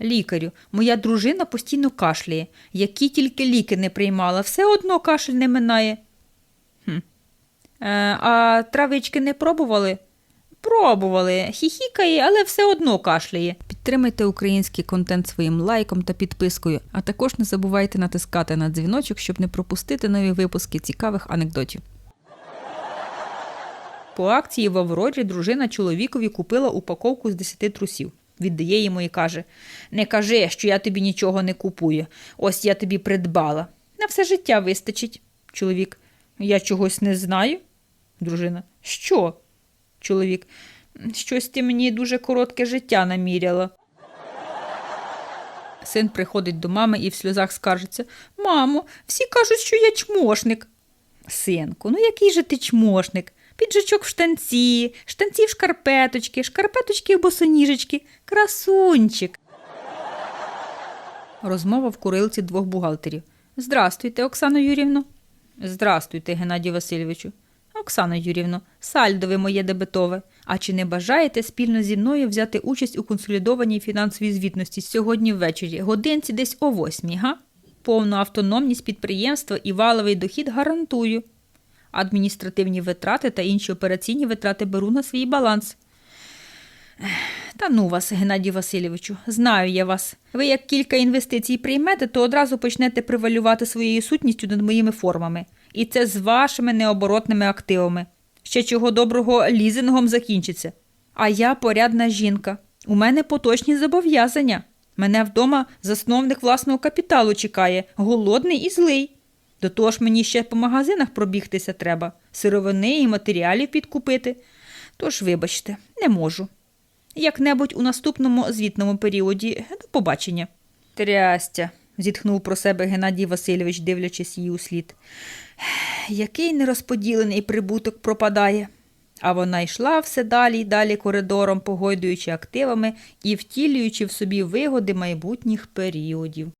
Лікарю, моя дружина постійно кашляє. Які тільки ліки не приймала, все одно кашель не минає. Хм. Е, а травички не пробували? Пробували. Хіхікає, але все одно кашляє. Підтримайте український контент своїм лайком та підпискою, а також не забувайте натискати на дзвіночок, щоб не пропустити нові випуски цікавих анекдотів. По акції в Аврорі дружина чоловікові купила упаковку з 10 трусів. Віддає йому і каже: Не кажи, що я тобі нічого не купую. Ось я тобі придбала. На все життя вистачить. Чоловік. Я чогось не знаю. Дружина. Що? Чоловік. Щось ти мені дуже коротке життя наміряла. Син приходить до мами і в сльозах скаржиться: Мамо, всі кажуть, що я чмошник. Синку, ну який же ти чмошник? Піджачок в штанці, штанці в шкарпеточки, шкарпеточки в босоніжечки, красунчик. Розмова в курилці двох бухгалтерів. Здрастуйте, Оксано Юрівно. Здрастуйте, Геннадію Васильовичу. Оксано Юрівно, сальдо ви моє дебетове. А чи не бажаєте спільно зі мною взяти участь у консолідованій фінансовій звітності сьогодні ввечері, годинці десь о восьмій, га? Повну автономність підприємства і валовий дохід гарантую. Адміністративні витрати та інші операційні витрати беру на свій баланс. Та ну вас, Геннадію Васильовичу, знаю я вас. Ви як кілька інвестицій приймете, то одразу почнете привалювати своєю сутністю над моїми формами. І це з вашими необоротними активами. Ще чого доброго лізингом закінчиться. А я порядна жінка. У мене поточні зобов'язання. Мене вдома засновник власного капіталу чекає, голодний і злий. До того ж мені ще по магазинах пробігтися треба, сировини і матеріалів підкупити. Тож, вибачте, не можу. Як-небудь у наступному звітному періоді до побачення. Трястя, зітхнув про себе Геннадій Васильович, дивлячись її у слід. Який нерозподілений прибуток пропадає. А вона йшла все далі й далі коридором, погойдуючи активами і втілюючи в собі вигоди майбутніх періодів.